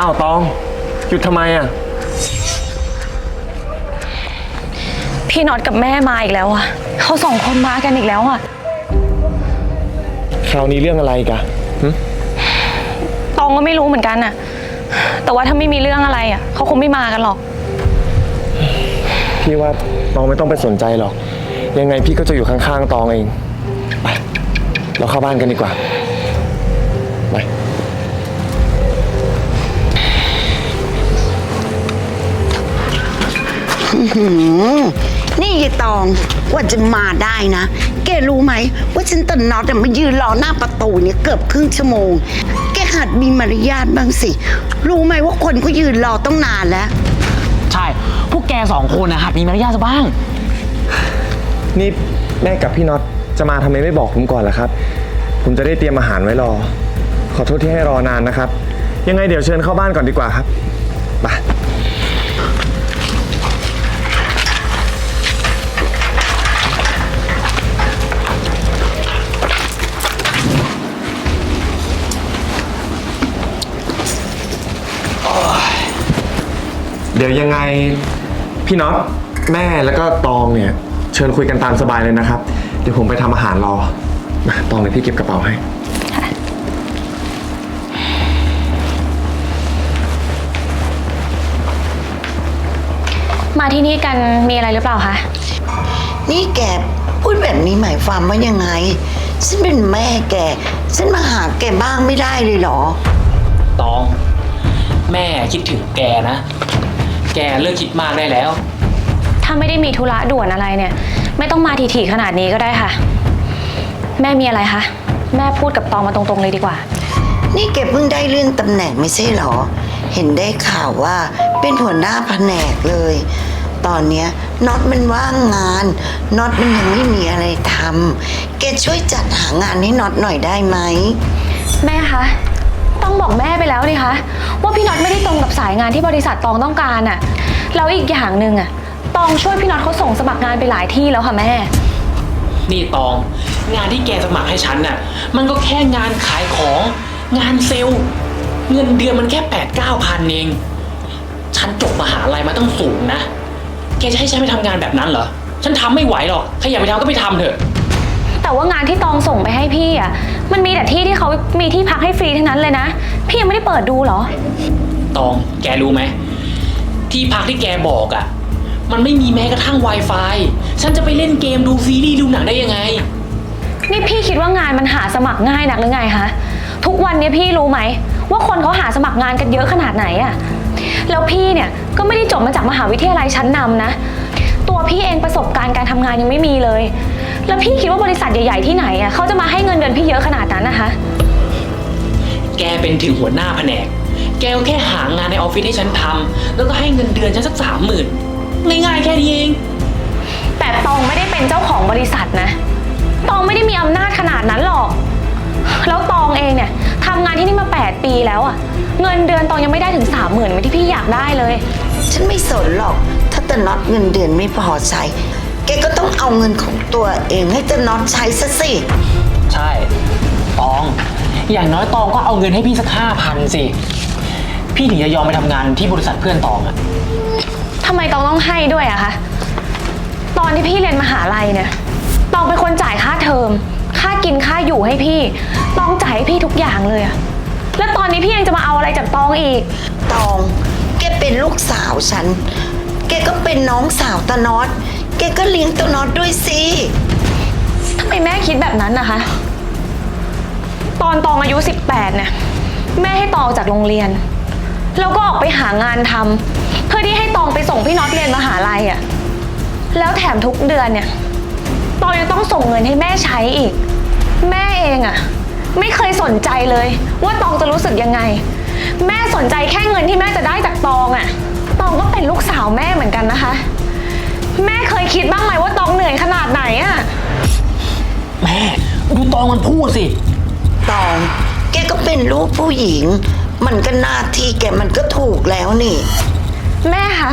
อ้าวตอง หยุดทำไมอะ พี่น็อตกับแม่มาอีกแล้วอะเขาสองคนมากันอีกแล้วอะคราวนี้เรื่องอะไรอีกอะหึตองก็ไม่รู้เหมือนกันอะแต่ว่าถ้าไม่มีเรื่องอะไรอะเขาคงไม่มากันหรอก พี่ว่าตองไม่ต้องไปสนใจหรอก ยังไงพี่ก็จะอยู่ข้างๆตองเอง ไป เราเข้าบ้านกันดีกว่า ไป นี่ยายตองกว่าจะมาได้นะ แกรู้ไหม ว่าฉันตอนน็อตอะมายืนรอหน้าประตูเนี่ยเกือบครึ่งชั่วโมง แกหัดมีมารยาทบ้างสิ รู้ไหมว่าคนก็ยืนรอต้องนานแล้ว ใช่ พวกแกสองคนนะหัดมีมารยาทซะบ้าง นี่แม่กับพี่น็อตจะมาทำไมไม่บอกผมก่อนล่ะครับ ผมจะได้เตรียมอาหารไว้รอ ขอโทษที่ให้รอนานนะครับ ยังไงเดี๋ยวเชิญเข้าบ้านก่อนดีกว่าครับไป เดี๋ยวยังไงพี่น็อตแม่แล้วก็ตองเนี่ย เชิญคุยกันตามสบายเลยนะครับ เดี๋ยวผมไปทำอาหารรอมาตองเดี๋ยวพี่เก็บกระเป๋าให้ มาที่นี่กันมีอะไรหรือเปล่าคะ นี่แกพูดแบบนี้หมายความว่ายังไง ฉันเป็นแม่แก ฉันมาหาแกบ้างไม่ได้เลยเหรอ ตอง แม่คิดถึงแกนะ แกเลิกคิดมากได้แล้ว ถ้าไม่ได้มีธุระด่วนอะไรเนี่ย ไม่ต้องมาถี่ๆขนาดนี้ก็ได้ค่ะ แม่มีอะไรคะ แม่พูดกับตองมาตรงๆเลยดีกว่า นี่แกเพิ่งได้เลื่อนตำแหน่งไม่ใช่เหรอ เห็นได้ข่าวว่าเป็นหัวหน้าแผนกเลย ตอนเนี้ยน็อตมันว่างงานน็อตมันยังไม่มีอะไรทำแกช่วยจัดหางานให้น็อตหน่อยได้ไหม แม่คะต้ องบอกแม่ไปแล้วนี่คะ ว่าพี่น็อตไม่ได้ตรงกับสายงานที่บริษัทตองต้องการอะแล้วอีกอย่างหนึ่งอะตองช่วยพี่น็อตเขาส่งสมัครงานไปหลายที่แล้วค่ะแม่ นี่ตอง งานที่แกสมัครให้ฉันน่ะ มันก็แค่งานขายของ งานเซลล์ เงินเดือนมันแค่แปดเก้าพันเอง ฉันจบมหาลัยมาต้องสูงนะ แกจะให้ฉันไปทำงานแบบนั้นเหรอ ฉันทำไม่ไหวหรอกถ้าอยากไปทำก็ไปทำเถอะ แต่ว่างานที่ตองส่งไปให้พี่อะมันมีแต่ที่ที่เขามีที่พักให้ฟรีทั้งนั้นเลยนะ พี่ยังไม่ได้เปิดดูเหรอ ตอง แกรู้ไหม ที่พักที่แกบอกอะ่ะ มันไม่มีแม้กระทั่ง Wi-Fi ฉันจะไปเล่นเกมดูซีรีส์ดูหนังได้ยังไง นี่พี่คิดว่างานมันหาสมัครง่ายนักหรือไงคะ ทุกวันนี้พี่รู้ไหม ว่าคนเขาหาสมัครงานกันเยอะขนาดไหนอะแล้วพี่เนี่ยก็ไม่ได้จบมาจากมหาวิทยาลัยชั้นนำนะ ตัวพี่เองประสบการณ์การทำงานยังไม่มีเลย แล้วพี่คิดว่าบริษัทใหญ่ ๆ ที่ไหนอะเขาจะมาให้เงินเดือนพี่เยอะขนาดนั้นนะคะ แกเป็นถึงหัวหน้าแผนก แกก็แค่หางานในออฟฟิศให้ฉันทำแล้วก็ให้เงินเดือนฉันสักสามหมื่นง่ายๆแค่นี้เองแต่ตองไม่ได้เป็นเจ้าของบริษัทนะ ตองไม่ได้มีอำนาจขนาดนั้นหรอก แล้วตองเองเนี่ยทำงานที่นี่มา 8 ปีแล้วอะเงินเดือนตองยังไม่ได้ถึง3 0,000ื่นที่พี่อยากได้เลย ฉันไม่สนหรอก ถ้าตาน็อตเงินเดือนไม่พอใช้ แกก็ต้องเอาเงินของตัวเองให้ตาน็อตใช้ซะสิ ใช่ ตอง อย่างน้อยตองก็เอาเงินให้พี่สักห้าพันสิ พี่ถึงจะยอมไปทำงานที่บริษัทเพื่อนตองอะทำไมตองต้องให้ด้วยอะคะ ตอนที่พี่เรียนมหาลัยเนี่ย ตองเป็นคนจ่ายค่าเทอม ค่ากินค่าอยู่ให้พี่ ตองจ่ายให้พี่ทุกอย่างเลยอะแล้วตอนนี้พี่ยังจะมาเอาอะไรจากตองอีก ตอง แกเป็นลูกสาวฉัน แกก็เป็นน้องสาวตาน็อต แกก็เลี้ยงตาน็อตด้วยสิ ทำไมแม่คิดแบบนั้นนะคะ ตอนตองอายุ 18เนี่ยแม่ให้ตองออกจากโรงเรียน แล้วก็ออกไปหางานทำเพื่อที่ให้ตองไปส่งพี่น็อตเรียนมหาลัยอะ่ะแล้วแถมทุกเดือนเนี่ย ตองยังต้องส่งเงินให้แม่ใช้อีก แม่เองอะ่ะ ไม่เคยสนใจเลย ว่าตองจะรู้สึกยังไง แม่สนใจแค่เงินที่แม่จะได้จากตองอะ่ะตองก็เป็นลูกสาวแม่เหมือนกันนะคะ แม่เคยคิดบ้างไหมว่าตองเหนื่อยขนาดไหนอะแม่ดูตองมันพูดสิ ตอง แกก็เป็นลูกผู้หญิง มันก็หน้าที่แกมันก็ถูกแล้วนี่ แม่คะ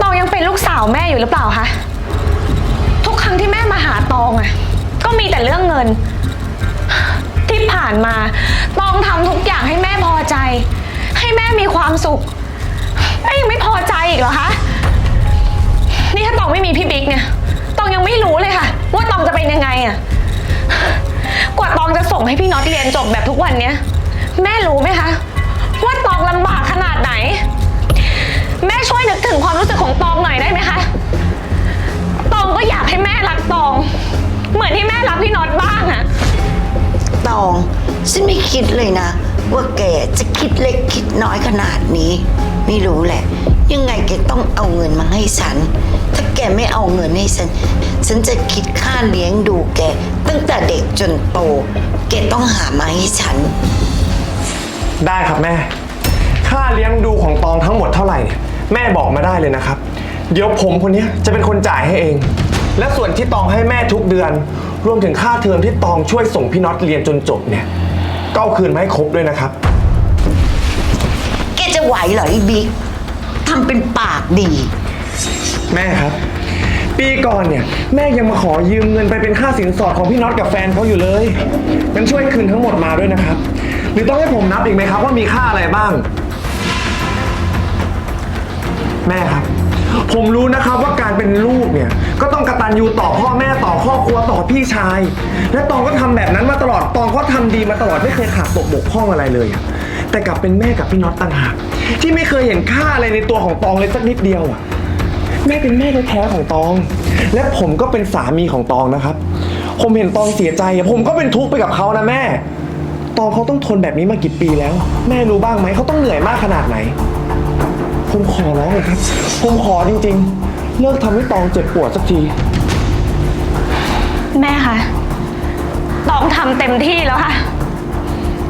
ตองยังเป็นลูกสาวแม่อยู่หรือเปล่าคะทุกครั้งที่แม่มาหาตองอะก็มีแต่เรื่องเงิน ที่ผ่านมาตองทำทุกอย่างให้แม่พอใจ ให้แม่มีความสุขแม่ยังไม่พอใจอีกเหรอคะ นี่ถ้าตองไม่มีพี่บิ๊กเนี่ย ตองยังไม่รู้เลยค่ะ ว่าตองจะเป็นยังไงอะกว่าตองจะส่งให้พี่น็อตเรียนจบแบบทุกวันเนี้ย แม่รู้ไหมคะ ว่าตองลำบากขนาดไหน แม่ช่วยนึกถึงความรู้สึกของตองหน่อยได้ไหมคะ ตองก็อยากให้แม่รักตอง เหมือนที่แม่รักพี่น็อตบ้างอะตอง ฉันไม่คิดเลยนะ ว่าแกจะคิดเล็กคิดน้อยขนาดนี้ ไม่รู้แหละ ยังไงแกต้องเอาเงินมาให้ฉัน ถ้าแกไม่เอาเงินให้ฉัน ฉันจะคิดค่าเลี้ยงดูแก ตั้งแต่เด็กจนโต แกต้องหามาให้ฉัน ได้ครับแม่ ค่าเลี้ยงดูของตองทั้งหมดเท่าไหร่เนี่ยแม่บอกมาได้เลยนะครับ เดี๋ยวผมคนเนี้ยจะเป็นคนจ่ายให้เอง และส่วนที่ตองให้แม่ทุกเดือน รวมถึงค่าเทอมที่ตองช่วยส่งพี่น็อตเรียนจนจบเนี่ยก็เอาคืนมาให้ครบด้วยนะครับ แกจะไหวเหรอไอ้บิ๊กทำเป็นปากดี แม่ครับ ปีก่อนเนี่ยแม่ยังมาขอยืมเงินไปเป็นค่าสินสอดของพี่น็อตกับแฟนเขาอยู่เลยงั้นช่วยคืนทั้งหมดมาด้วยนะครับ หรือต้องให้ผมนับอีกไหมครับว่ามีค่าอะไรบ้าง แม่ครับ ผมรู้นะครับว่าการเป็นลูกเนี่ย ก็ต้องกระตันยูต่อพ่อแม่ต่อครอบครัวต่อพี่ชาย และตองก็ทำแบบนั้นมาตลอดตองก็ทำดีมาตลอดไม่เคยขาดตกบกพร่องอะไรเลยอะแต่กลับเป็นแม่กับพี่น็อตต่างหากที่ไม่เคยเห็นค่าอะไรในตัวของตองเลยสักนิดเดียวอะ แม่เป็นแม่แท้ๆของตอง และผมก็เป็นสามีของตองนะครับ ผมเห็นตองเสียใจ ผมก็เป็นทุกข์ไปกับเขานะแม่ ตองเขาต้องทนแบบนี้มากี่ปีแล้ว แม่รู้บ้างไหมเขาต้องเหนื่อยมากขนาดไหน ผมขอร้องเลยครับ ผมขอจริงๆ เลิกทำให้ตองเจ็บปวดสักที แม่คะตองทำเต็มที่แล้วค่ะ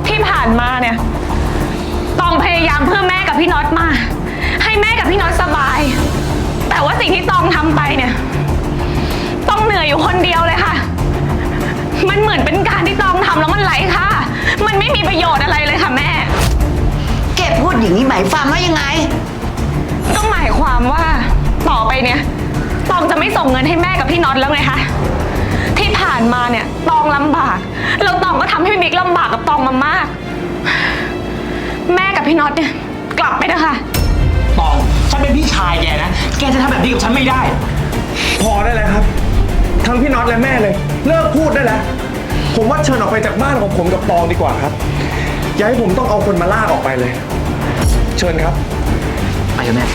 ที่ผ่านมาเนี่ย ตองพยายามเพื่อแม่กับพี่น็อตมา ให้แม่กับพี่น็อตสบาย แต่ว่าสิ่งที่ตองทำไปเนี่ย ต้องเหนื่อยอยู่คนเดียวเลยค่ะ มันเหมือนเป็นการที่ตองทำแล้วมันไร้ค่ามันไม่มีประโยชน์อะไรเลยค่ะแม่ แกพูดอย่างนี้หมายความว่ายังไง ก็หมายความว่าต่อไปเนี่ย ตองจะไม่ส่งเงินให้แม่กับพี่น็อตแล้วไงคะ ที่ผ่านมาเนี่ยตองลำบากแล้วตองก็ทำให้พี่บิ๊กลำบากกับตองมามาก แม่กับพี่น็อตเนี่ยกลับไปนะคะตองฉัน เป็นพี่ชายแกนะ แกจะทำแบบนี้กับฉันไม่ได้ พอได้แล้วครับ ทั้งพี่น็อตและแม่เลย เลิกพูดได้แล้ว ผมว่าเชิญออกไปจากบ้านของผมกับตองดีกว่าครับ อย่าให้ผมต้องเอาคนมาลากออกไปเลย เชิญครับ ไปเถอะแม่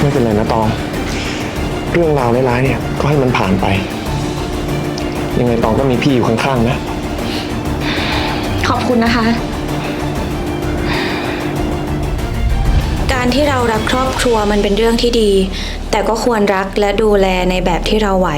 ไม่เป็นไรนะตอง เรื่องราวร้ายๆเนี่ย ก็ให้มันผ่านไป ยังไงตองก็มีพี่อยู่ข้างๆนะ ขอบคุณนะคะ การที่เรารักครอบครัวมันเป็นเรื่องที่ดี แต่ก็ควรรักและดูแลในแบบที่เราไหว